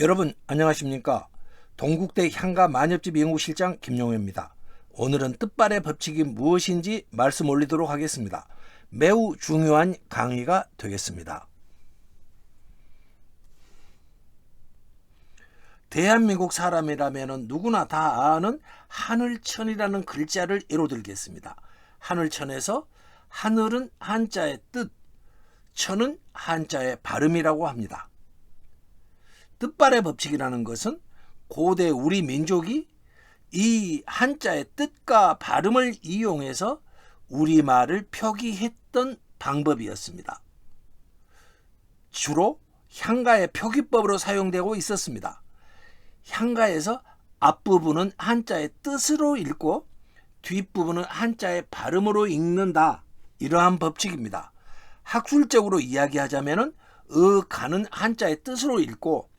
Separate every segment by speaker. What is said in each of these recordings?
Speaker 1: 여러분 안녕하십니까? 동국대 향가 만엽집 연구실장 김용호입니다. 오늘은 뜻발의 법칙이 무엇인지 말씀 올리도록 하겠습니다. 매우 중요한 강의가 되겠습니다. 대한민국 사람이라면 누구나 다 아는 하늘천이라는 글자를 예로 들겠습니다. 하늘천에서 하늘은 한자의 뜻, 천은 한자의 발음이라고 합니다. 뜻발의 법칙이라는 것은 고대 우리 민족이 이 한자의 뜻과 발음을 이용해서 우리말을 표기했던 방법이었습니다. 주로 향가의 표기법으로 사용되고 있었습니다. 향가에서 앞부분은 한자의 뜻으로 읽고 뒷부분은 한자의 발음으로 읽는다. 이러한 법칙입니다. 학술적으로 이야기하자면은 어가는 한자의 뜻으로 읽고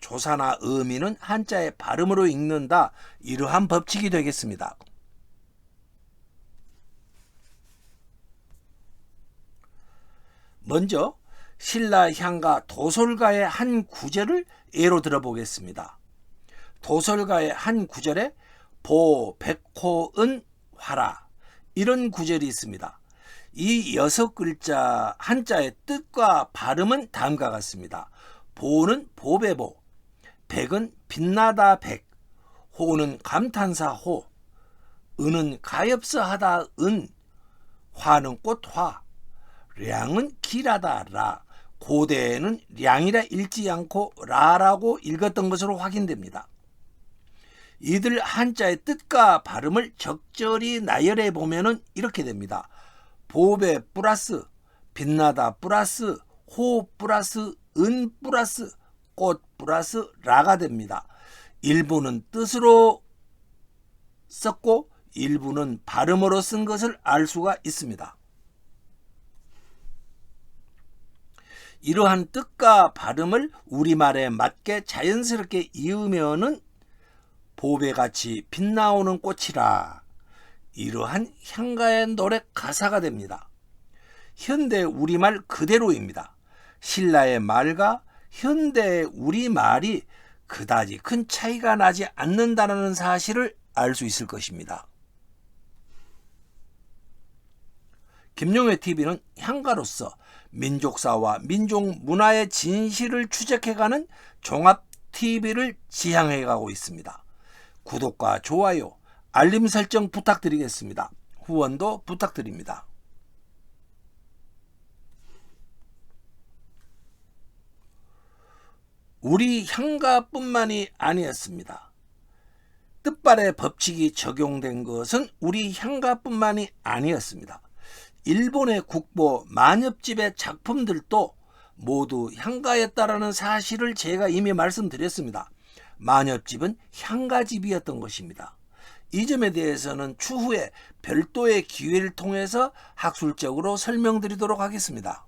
Speaker 1: 조사나 의미는 한자의 발음으로 읽는다. 이러한 법칙이 되겠습니다. 먼저 신라 향가 도솔가의 한 구절을 예로 들어보겠습니다. 도솔가의 한 구절에 보, 백호, 은, 화라 이런 구절이 있습니다. 이 여섯 글자 한자의 뜻과 발음은 다음과 같습니다. 보는 보배보, 백은 빛나다 백, 호는 감탄사 호, 은은 가엾어 하다 은, 화는 꽃화, 량은 길하다 라, 고대에는 량이라 읽지 않고 라라고 읽었던 것으로 확인됩니다. 이들 한자의 뜻과 발음을 적절히 나열해 보면은 이렇게 됩니다. 보배 플러스 빛나다 플러스 호 플러스 은 플러스 꽃 플러스 라가 됩니다. 일부는 뜻으로 썼고 일부는 발음으로 쓴 것을 알 수가 있습니다. 이러한 뜻과 발음을 우리말에 맞게 자연스럽게 이으면은 보배같이 빛나오는 꽃이라 이러한 향가의 노래 가사가 됩니다. 현대 우리말 그대로입니다. 신라의 말과 현대 우리말이 그다지 큰 차이가 나지 않는다는 사실을 알 수 있을 것입니다. 김용회 TV는 향가로서 민족사와 민족 문화의 진실을 추적해가는 종합 TV를 지향해가고 있습니다. 구독과 좋아요, 알림 설정 부탁드리겠습니다. 후원도 부탁드립니다. 우리 향가뿐만이 아니었습니다. 뜻발의 법칙이 적용된 것은 우리 향가뿐만이 아니었습니다. 일본의 국보 만엽집의 작품들도 모두 향가였다라는 사실을 제가 이미 말씀드렸습니다. 만엽집은 향가집이었던 것입니다. 이 점에 대해서는 추후에 별도의 기회를 통해서 학술적으로 설명드리도록 하겠습니다.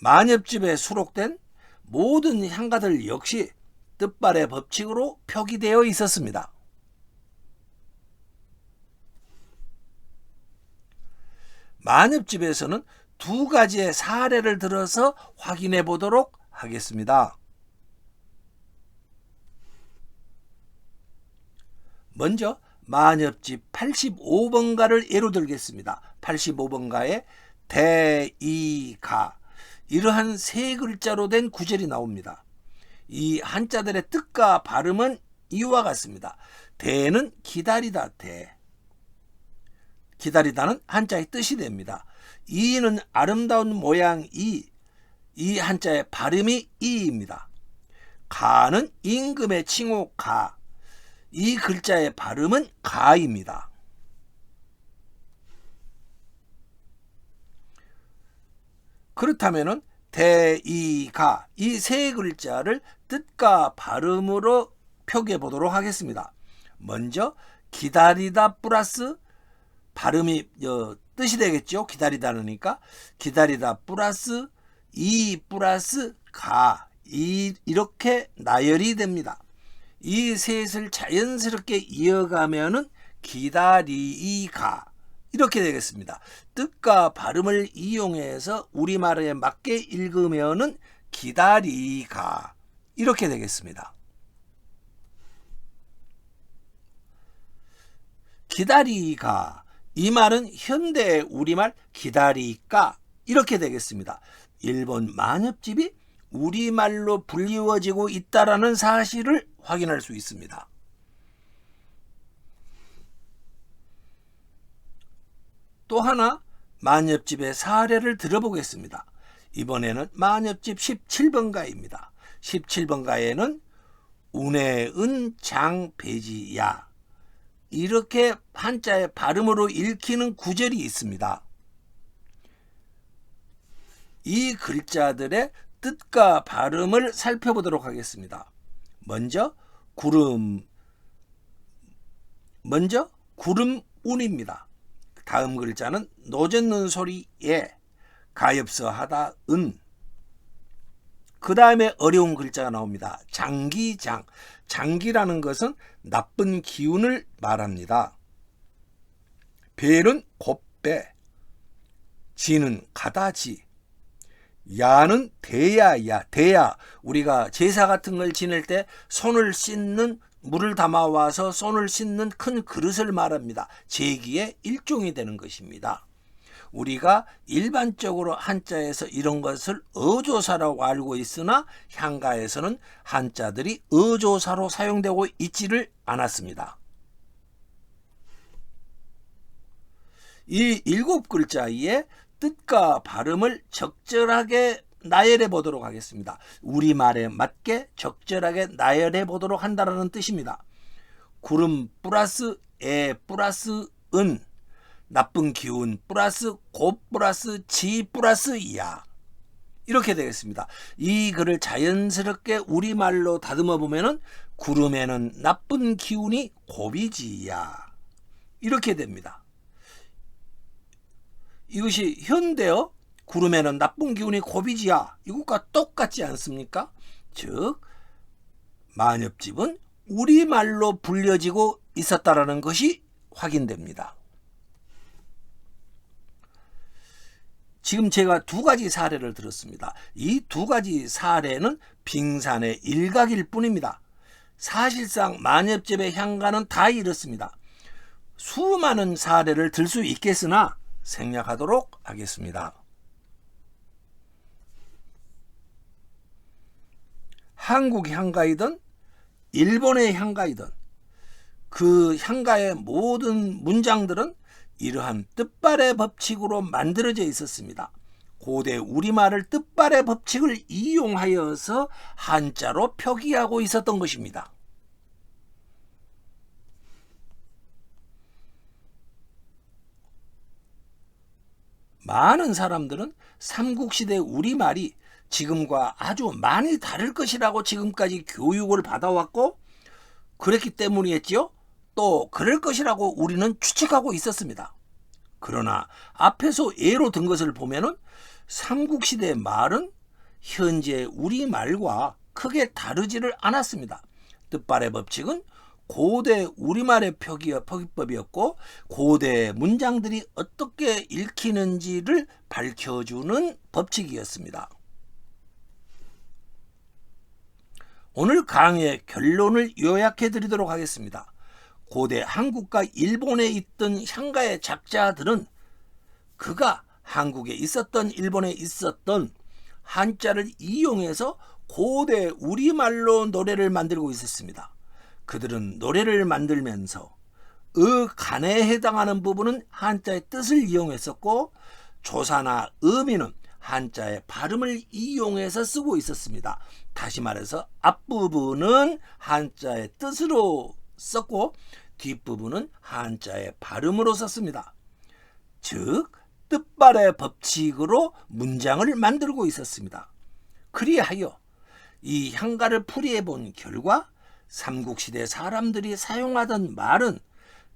Speaker 1: 만엽집에 수록된 모든 향가들 역시 뜻발의 법칙으로 표기되어 있었습니다. 만엽집에서는 두 가지의 사례를 들어서 확인해 보도록 하겠습니다. 먼저 만엽집 85번가를 예로 들겠습니다. 85번가에 대이가 이러한 세 글자로 된 구절이 나옵니다. 이 한자들의 뜻과 발음은 이와 같습니다. 대는 기다리다 대. 기다리다는 한자의 뜻이 됩니다. 이는 아름다운 모양 이. 이 한자의 발음이 이입니다. 가는 임금의 칭호 가. 이 글자의 발음은 가입니다. 그렇다면은 대이가 이 세 글자를 뜻과 발음으로 표기해 보도록 하겠습니다. 먼저 기다리다 플러스 발음이 어, 뜻이 되겠죠. 기다리다니까 기다리다 플러스 이 플러스 가 이, 이렇게 나열이 됩니다. 이 셋을 자연스럽게 이어가면은 기다리가 이렇게 되겠습니다. 뜻과 발음을 이용해서 우리말에 맞게 읽으면은 기다리가 이렇게 되겠습니다. 기다리가 이 말은 현대 우리말 기다리까 이렇게 되겠습니다. 일본 만엽집이 우리말로 불리워지고 있다라는 사실을 확인할 수 있습니다. 또 하나 만엽집의 사례를 들어보겠습니다. 이번에는 만엽집 17번가입니다. 17번가에는 운해은 장배지야 이렇게 한자의 발음으로 읽히는 구절이 있습니다. 이 글자들의 뜻과 발음을 살펴보도록 하겠습니다. 먼저 구름 먼저 구름 운입니다. 다음 글자는 노젓는 소리에 가엾어 하다 은. 그 다음에 어려운 글자가 나옵니다. 장기장. 장기라는 것은 나쁜 기운을 말합니다. 배는 곱배, 지는 가다지, 야는 대야야, 대야. 우리가 제사 같은 걸 지낼 때 손을 씻는 물을 담아와서 손을 씻는 큰 그릇을 말합니다. 제기의 일종이 되는 것입니다. 우리가 일반적으로 한자에서 이런 것을 어조사라고 알고 있으나 향가에서는 한자들이 어조사로 사용되고 있지를 않았습니다. 이 일곱 글자의 뜻과 발음을 적절하게 나열해 보도록 하겠습니다. 우리말에 맞게 적절하게 나열해 보도록 한다는 뜻입니다. 구름 플러스 에 플러스 은 나쁜 기운 플러스 곱 플러스 지 플러스 야 이렇게 되겠습니다. 이 글을 자연스럽게 우리말로 다듬어 보면은 구름에는 나쁜 기운이 곱이지야 이렇게 됩니다. 이것이 현대어 구름에는 나쁜 기운이 곱이지야 이것과 똑같지 않습니까? 즉 만엽집은 우리말로 불려지고 있었다라는 것이 확인됩니다. 지금 제가 두 가지 사례를 들었습니다. 이 두 가지 사례는 빙산의 일각일 뿐입니다. 사실상 만엽집의 향가는 다 이렇습니다. 수많은 사례를 들 수 있겠으나 생략하도록 하겠습니다. 한국 향가이든 일본의 향가이든 그 향가의 모든 문장들은 이러한 뜻발의 법칙으로 만들어져 있었습니다. 고대 우리말을 뜻발의 법칙을 이용하여서 한자로 표기하고 있었던 것입니다. 많은 사람들은 삼국시대 우리말이 지금과 아주 많이 다를 것이라고 지금까지 교육을 받아왔고 그랬기 때문이었지요. 또 그럴 것이라고 우리는 추측하고 있었습니다. 그러나 앞에서 예로 든 것을 보면은 삼국시대 말은 현재 우리말과 크게 다르지를 않았습니다. 뜻발의 법칙은 고대 우리말의 표기, 표기법이었고 고대 문장들이 어떻게 읽히는지를 밝혀주는 법칙이었습니다. 오늘 강의 결론을 요약해 드리도록 하겠습니다. 고대 한국과 일본에 있던 향가의 작자들은 그가 한국에 있었던 일본에 있었던 한자를 이용해서 고대 우리말로 노래를 만들고 있었습니다. 그들은 노래를 만들면서 의 간에 해당하는 부분은 한자의 뜻을 이용했었고 조사나 의미는 한자의 발음을 이용해서 쓰고 있었습니다. 다시 말해서 앞부분은 한자의 뜻으로 썼고 뒷부분은 한자의 발음으로 썼습니다. 즉 뜻발의 법칙으로 문장을 만들고 있었습니다. 그리하여 이 향가를 풀이해 본 결과 삼국시대 사람들이 사용하던 말은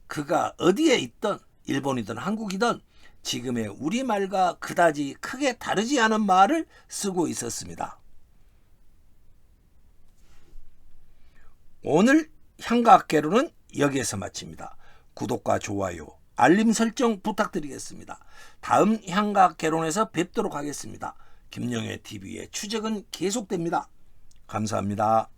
Speaker 1: 그가 어디에 있던 일본이든 한국이든 지금의 우리말과 그다지 크게 다르지 않은 말을 쓰고 있었습니다. 오늘 향가학개론은 여기에서 마칩니다. 구독과 좋아요, 알림 설정 부탁드리겠습니다. 다음 향각 개론에서 뵙도록 하겠습니다. 김영애 TV의 추적은 계속됩니다. 감사합니다.